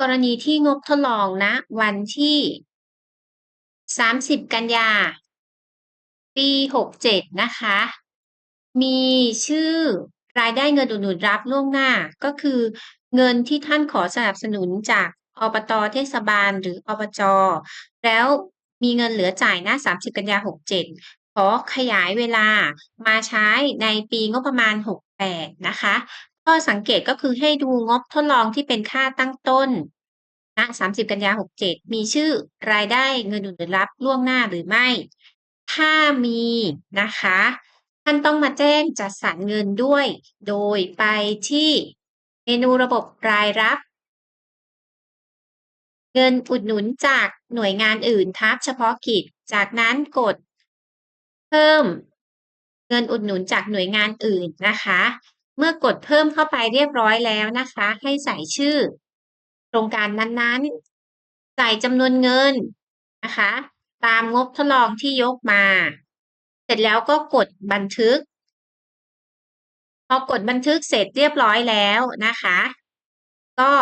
กรณีที่งบทดลองณวันที่ 30 กันยา ปี 67 นะคะ มีชื่อรายได้เงินอุดหนุนรับล่วงหน้า ก็คือเงินที่ท่านขอสนับสนุนจากอบตเทศบาลหรืออบจ แล้วมีเงินเหลือจ่ายณ30 กันยา 67 ขอขยายเวลามาใช้ในปีงบประมาณ 68 นะคะ ข้อสังเกตก็คือให้ดูงบทดลองที่เป็นค่าตั้งต้นณ30 กันยา 67 มีชื่อรายได้เงินอุดหนุนรับล่วงหน้าหรือไม่ ถ้ามีนะคะ ท่านต้องมาแจ้งจัดสรรเงินด้วย โดยไปที่เมนูระบบรายรับ เงินอุดหนุนจากหน่วยงานอื่นทับเฉพาะกิจ จากนั้นกด เพิ่ม เงินอุดหนุนจากหน่วยงานอื่นนะคะ เมื่อกดเพิ่มเข้าไปเรียบร้อยแล้วนะคะ ให้ใส่ชื่อโครงการนั้นๆ ใส่จำนวนเงินนะคะ ตามงบทดลองที่ยกมา เสร็จแล้วก็กดบันทึก พอกดบันทึกเสร็จเรียบร้อยแล้วนะคะ ก็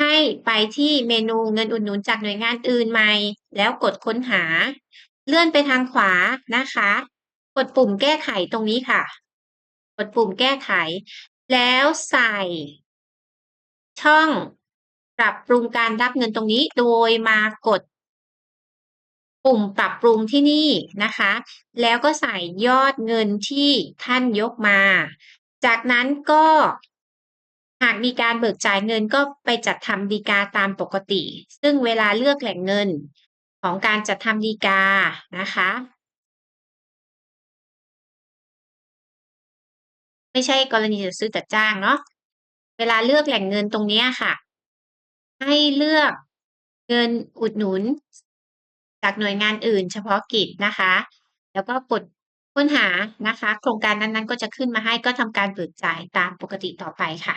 ให้ไปที่เมนูเงินอุดหนุนจากหน่วยงานอื่นใหม่ แล้วกดค้นหา เลื่อนไปทางขวานะคะ กดปุ่มแก้ไขตรงนี้ค่ะ ดปุ่มแก้ไข แล้วใส่ ช่องปรับปรุงการรับเงินตรงนี้โดยมากด ปุ่มปรับปรุงที่นี่นะคะ แล้วก็ใส่ยอดเงินที่ท่านยกมา จากนั้นก็หากมีการเบิกจ่ายเงินก็ไปจัดทำดีกาตามปกติ ซึ่งเวลาเลือกแหล่งเงินของการจัดทำดีกานะคะ ไม่ใช่กรณีจัดซื้อจัดจ้างเนาะเวลาเลือกแหล่งเงินตรงนี้ค่ะ ให้เลือกเงินอุดหนุน จากหน่วยงานอื่น เฉพาะกิจนะคะ แล้วก็กดค้นหานะคะ โครงการนั้นๆ ก็จะขึ้นมาให้ก็ทำการเบิกจ่ายตามปกติต่อไปค่ะ